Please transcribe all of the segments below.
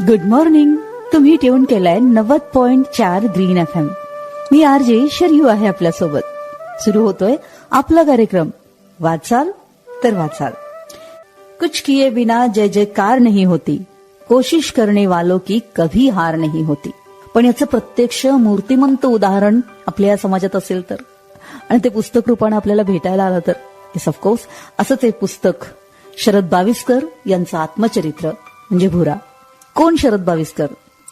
Good morning तुम्ही tune केलाय नव्वद पॉइंट चार ग्रीन एफ एम मी आर जे शरयू आहे आपल्यासोबत. सुरू होतोय आपला कार्यक्रम. वाचाल तर वाचाल. कुछ किए बिना जय जयकार नाही होती. कोशिश करणे वालो की कभी हार नाही होती. पण याचं प्रत्यक्ष मूर्तिमंत उदाहरण आपल्या या समाजात असेल तर. आणि ते पुस्तक रूपाने आपल्याला भेटायला आलं तर. येस ऑफकोर्स असंच एक पुस्तक. शरद बाविस्कर यांचं आत्मचरित्र म्हणजे भुरा. कोण शरद बाविस्कर?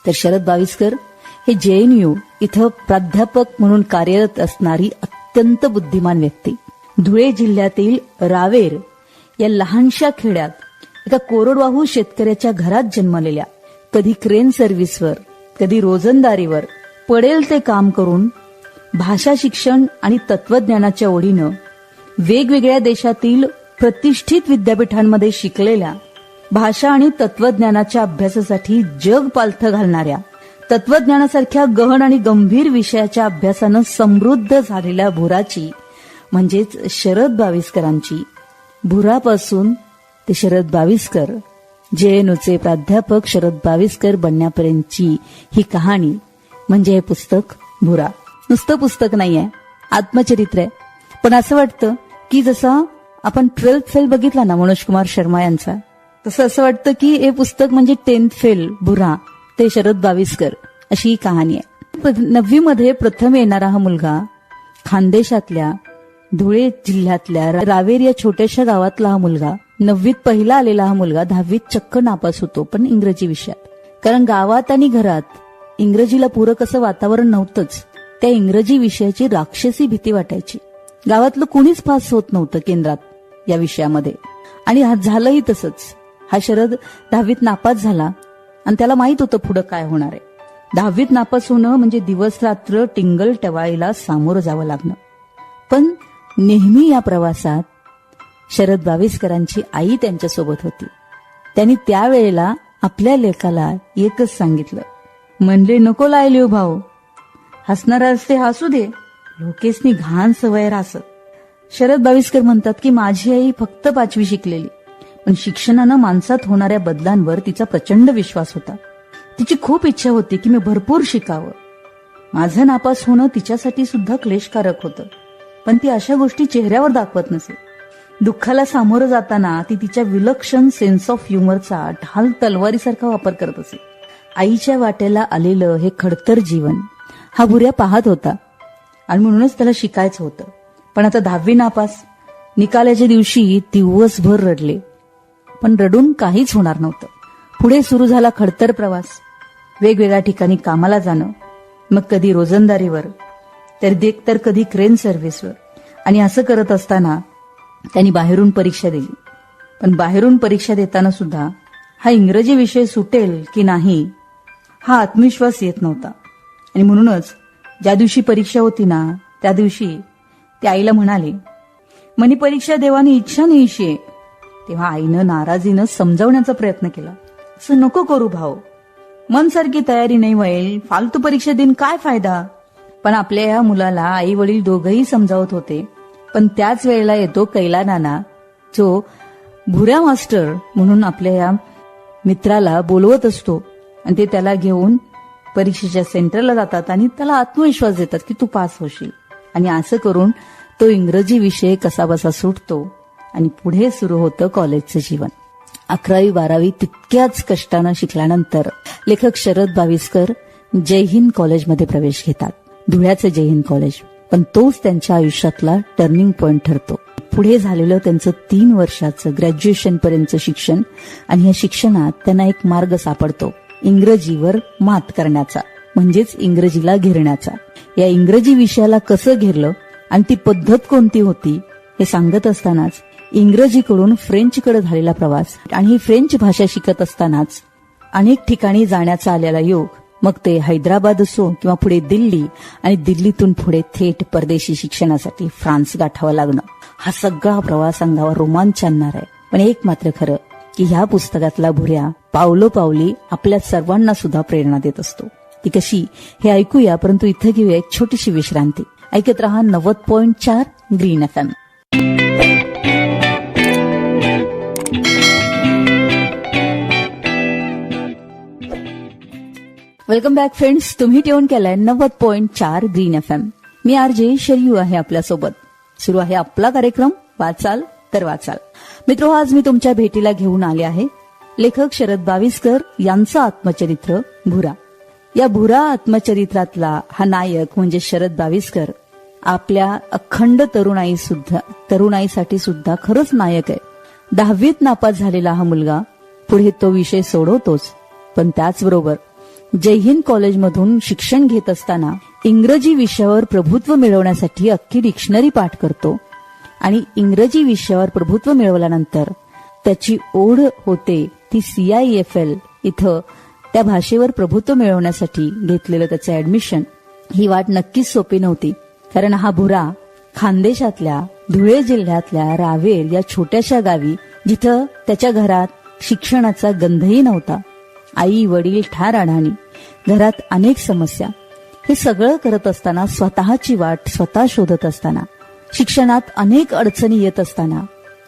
तर शरद बाविस्कर हे जेएनयू इथं प्राध्यापक म्हणून कार्यरत असणारी अत्यंत बुद्धिमान व्यक्ती. धुळे जिल्ह्यातील रावेर या लहानशा खेड्यात एका कोरडवाहू शेतकऱ्याच्या घरात जन्मलेल्या. कधी क्रेन सर्व्हिसवर कधी रोजंदारीवर पडेल ते काम करून भाषा शिक्षण आणि तत्वज्ञानाच्या ओढीनं वेगवेगळ्या देशातील प्रतिष्ठित विद्यापीठांमध्ये शिकलेल्या भाषा आणि तत्वज्ञानाच्या अभ्यासासाठी जग पालथं घालणाऱ्या तत्वज्ञानासारख्या गहन आणि गंभीर विषयाच्या अभ्यासानं समृद्ध झालेल्या भुराची म्हणजेच शरद बाविस्करांची. भुरापासून ते शरद बाविस्कर जेएनयूचे प्राध्यापक शरद बाविस्कर बनण्यापर्यंतची ही कहाणी म्हणजे हे पुस्तक भुरा. नुसतं पुस्तक नाहीये आत्मचरित्र आहे. पण असं वाटतं की जसं आपण ट्वेल्थ फेल बघितला ना मनोज कुमार शर्मा यांचा तसं असं वाटतं की हे पुस्तक म्हणजे टेन्थ फेल बुरा ते शरद बाविस्कर अशी ही कहाणी आहे. नववी मध्ये प्रथम येणारा हा मुलगा खानदेशातल्या धुळे जिल्ह्यातल्या रावेर या छोट्याशा गावातला हा मुलगा नववीत पहिला आलेला हा मुलगा दहावीत चक्क नापास होतो पण इंग्रजी विषयात. कारण गावात आणि घरात इंग्रजीला पूरक असं वातावरण नव्हतंच त्या इंग्रजी विषयाची राक्षसी भीती वाटायची. गावातलं कुणीच पास होत नव्हतं केंद्रात या विषयामध्ये. आणि झालंही तसंच. हा शरद दहावीत नापास झाला. आणि त्याला माहीत होतं पुढं काय होणार आहे. दहावीत नापास होणं म्हणजे दिवस रात्र टिंगल टवाळीला सामोरं जावं लागणं. पण नेहमी या प्रवासात शरद बाविस्करांची आई त्यांच्यासोबत होती. त्यांनी त्यावेळेला आपल्या लेखाला एकच सांगितलं. म्हणले नको लायलिओ भाऊ. हसणार असते हसू दे. लोकेसनी घाण सवय रास शरद बाविस्कर म्हणतात की माझी आई फक्त पाचवी शिकलेली. पण शिक्षणानं माणसात होणाऱ्या बदलांवर तिचा प्रचंड विश्वास होता. तिची खूप इच्छा होती की मी भरपूर शिकावं. माझं नापास होणं तिच्यासाठी सुद्धा क्लेशकारक होतं. पण ती अशा गोष्टी चेहऱ्यावर दाखवत नसे. दुःखाला सामोरं जाताना ती तिच्या विलक्षण सेन्स ऑफ ह्युमरचा ढाल तलवारीसारखा वापर करत असे. आईच्या वाटेला आलेलं हे खडतर जीवन. हा बुऱ्या पाहत होता. आणि म्हणूनच त्याला शिकायचं होतं. पण आता दहावी नापास. निकालाच्या दिवशी दिवसभर रडले. पण रडून काहीच होणार नव्हतं. पुढे सुरू झाला खडतर प्रवास. वेगवेगळ्या ठिकाणी कामाला जाणं मग कधी रोजंदारीवर तर देख तर कधी क्रेन सर्व्हिसवर. आणि असं करत असताना त्यांनी बाहेरून परीक्षा दिली. पण बाहेरून परीक्षा देताना सुद्धा हा इंग्रजी विषय सुटेल की नाही हा आत्मविश्वास येत नव्हता. आणि म्हणूनच ज्या दिवशी परीक्षा होती ना त्या दिवशी ते आईला म्हणाले मनी परीक्षा देवानी इच्छा नाहीशी तेव्हा आईनं नाराजीनं समजावण्याचा प्रयत्न केला. असं नको करू भाऊ. मनसारखी तयारी नाही होईल. फालतू परीक्षा देऊन काय फायदा? पण आपल्या या मुलाला आई वडील दोघही समजावत होते. पण त्याच वेळेला येतो कैला नाना जो भुऱ्या मास्टर म्हणून आपल्या या मित्राला बोलवत असतो. आणि ते त्याला घेऊन परीक्षेच्या सेंटरला जातात आणि त्याला आत्मविश्वास देतात की तू पास होशील. आणि असं करून तो इंग्रजी विषय कसा बसा सुटतो. आणि पुढे सुरू होतं कॉलेजचं जीवन. अकरावी बारावी तितक्याच कष्टानं शिकल्यानंतर लेखक शरद बाविस्कर जय हिंद कॉलेजमध्ये प्रवेश घेतात. धुळ्याचं जय हिंद कॉलेज. पण तोच त्यांच्या आयुष्यातला टर्निंग पॉइंट ठरतो. पुढे झालेलं त्यांचं तीन वर्षाचं ग्रॅज्युएशन पर्यंतचं शिक्षण आणि या शिक्षणात त्यांना एक मार्ग सापडतो. इंग्रजीवर मात करण्याचा म्हणजेच इंग्रजीला घेरण्याचा. या इंग्रजी विषयाला कसं घेरलं आणि ती पद्धत कोणती होती हे सांगत असतानाच इंग्रजीकडून फ्रेंचकडे झालेला प्रवास आणि ही फ्रेंच भाषा शिकत असतानाच अनेक ठिकाणी जाण्याचा आलेला योग मग ते हैदराबाद असो किंवा पुढे दिल्ली आणि दिल्लीतून पुढे थेट परदेशी शिक्षणासाठी फ्रान्स गाठावं लागणं. हा सगळा प्रवास अंगावर रोमांच आणणार आहे. पण एक मात्र खरं की ह्या पुस्तकातला भुऱ्या पावलो पावली आपल्या सर्वांना सुद्धा प्रेरणा देत असतो. ती कशी हे ऐकूया परंतु इथं घेऊया एक छोटीशी विश्रांती. ऐकत रहा नव्वद पॉईंट चार green F M. Welcome back friends तुम्ही ट्यून केलाय नव्वद पॉईंट चार ग्रीन एफ एम मी आर जे शरयू आहे आपल्यासोबत. सुरू आहे आपला कार्यक्रम वाचाल तर वाचाल. मित्र आज मी तुमच्या भेटीला घेऊन आले आहे. लेखक शरद बाविस्कर यांचं आत्मचरित्र भुरा. या भुरा आत्मचरित्रातला हा नायक म्हणजे शरद बाविस्कर आपल्या अखंड तरुणाई सुद्धा तरुणाईसाठी सुद्धा खरंच नायक आहे. दहावीत नापास झालेला हा मुलगा पुढे तो विषय सोडवतोच पण त्याचबरोबर जयहिंद कॉलेजमधून शिक्षण घेत असताना इंग्रजी विषयावर प्रभुत्व मिळवण्यासाठी अख्खी डिक्शनरी पाठ करतो. आणि इंग्रजी विषयावर प्रभुत्व मिळवल्यानंतर त्याची ओढ होते ती सीआयएफएल इथं त्या भाषेवर प्रभुत्व मिळवण्यासाठी घेतलेलं त्याचं ऍडमिशन ही वाट नक्कीच सोपी नव्हती कारण हा भुरा खानदेशातल्या धुळे जिल्ह्यातल्या रावेर या छोट्याशा गावी जिथं त्याच्या घरात शिक्षणाचा गंधही नव्हता. आई वडील ठार अडाणी. घरात अनेक समस्या. हे सगळं करत असताना स्वतःची वाट स्वतः शोधत असताना शिक्षणात अनेक अडचणी येत असताना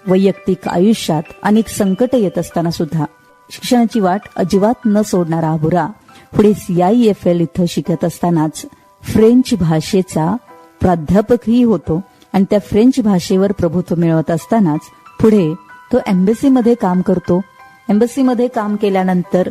वैयक्तिक आयुष्यात अनेक संकट येत असताना सुद्धा शिक्षणाची वाट अजिबात न सोडणारा आबुरा पुढे सीआय एफ एल इथं शिकत असतानाच फ्रेंच भाषेचा प्राध्यापकही होतो आणि त्या फ्रेंच भाषेवर प्रभुत्व मिळवत असतानाच पुढे तो एम्बेसीमध्ये काम करतो. एम्बसीमध्ये काम केल्यानंतर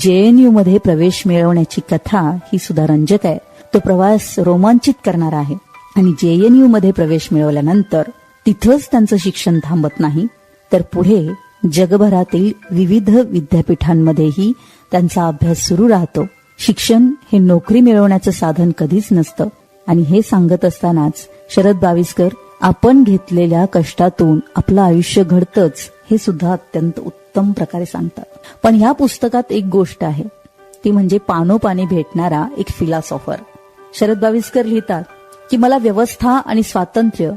जेएनयू मध्ये प्रवेश मिळवण्याची कथा ही सुद्धा रंजक आहे. तो प्रवास रोमांचित करणारा आहे. आणि जेएनयू मध्ये प्रवेश मिळवल्यानंतर तिथंच त्यांचं शिक्षण थांबत नाही. तर पुढे जगभरातील विविध विद्यापीठांमध्येही त्यांचा अभ्यास सुरू राहतो. शिक्षण हे नोकरी मिळवण्याचं साधन कधीच नसतं. आणि हे सांगत असतानाच शरद बाविस्कर आपण घेतलेल्या कष्टातून आपलं आयुष्य घडतंच हे सुद्धा अत्यंत उत्तम प्रकारे सांगतात. पण ह्या पुस्तकात एक गोष्ट आहे. ती म्हणजे पानोपानी भेटणारा एक फिलॉसॉफर शरद बाविस्कर लिहितात की मला व्यवस्था आणि स्वातंत्र्य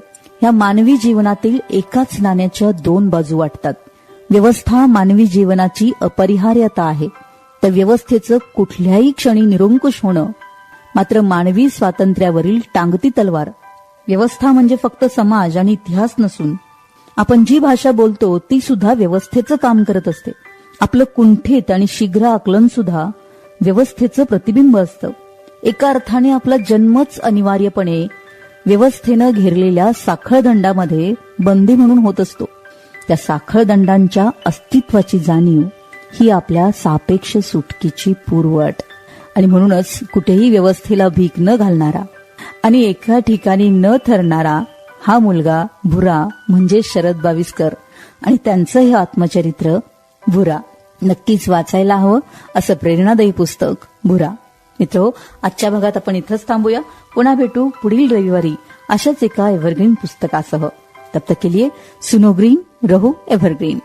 ह्या मानवी जीवनातील एकाच नाण्याच्या दोन बाजू वाटतात. व्यवस्था मानवी जीवनाची अपरिहार्यता आहे. तर व्यवस्थेचं कुठल्याही क्षणी निरंकुश होणं मात्र मानवी स्वातंत्र्यावरील टांगती तलवार. व्यवस्था म्हणजे फक्त समाज आणि इतिहास नसून आपण जी भाषा बोलतो ती सुद्धा व्यवस्थेचं काम करत असते. आपलं कुंठित आणि शीघ्र आकलन सुद्धा व्यवस्थेचं प्रतिबिंब असतं. एका अर्थाने आपला जन्मच अनिवार्यपणे व्यवस्थेनं घेरलेल्या साखळदंडामध्ये बंदी म्हणून होत असतो. त्या साखळदंडांच्या अस्तित्वाची जाणीव ही आपल्या सापेक्ष सुटकीची पूर्वट. आणि म्हणूनच कुठेही व्यवस्थेला भीक न घालणारा आणि एका ठिकाणी न ठरणारा हा मुलगा भुरा म्हणजे शरद बाविस्कर. आणि त्यांचं हे आत्मचरित्र भुरा नक्कीच वाचायला हवं असं प्रेरणादायी पुस्तक भुरा मित्र आजच्या भागात आपण इथंच थांबूया. पुन्हा भेटू पुढील रविवारी अशाच एका एव्हरग्रीन पुस्तकासह. तब तक के लिए सुनो ग्रीन रहो एव्हरग्रीन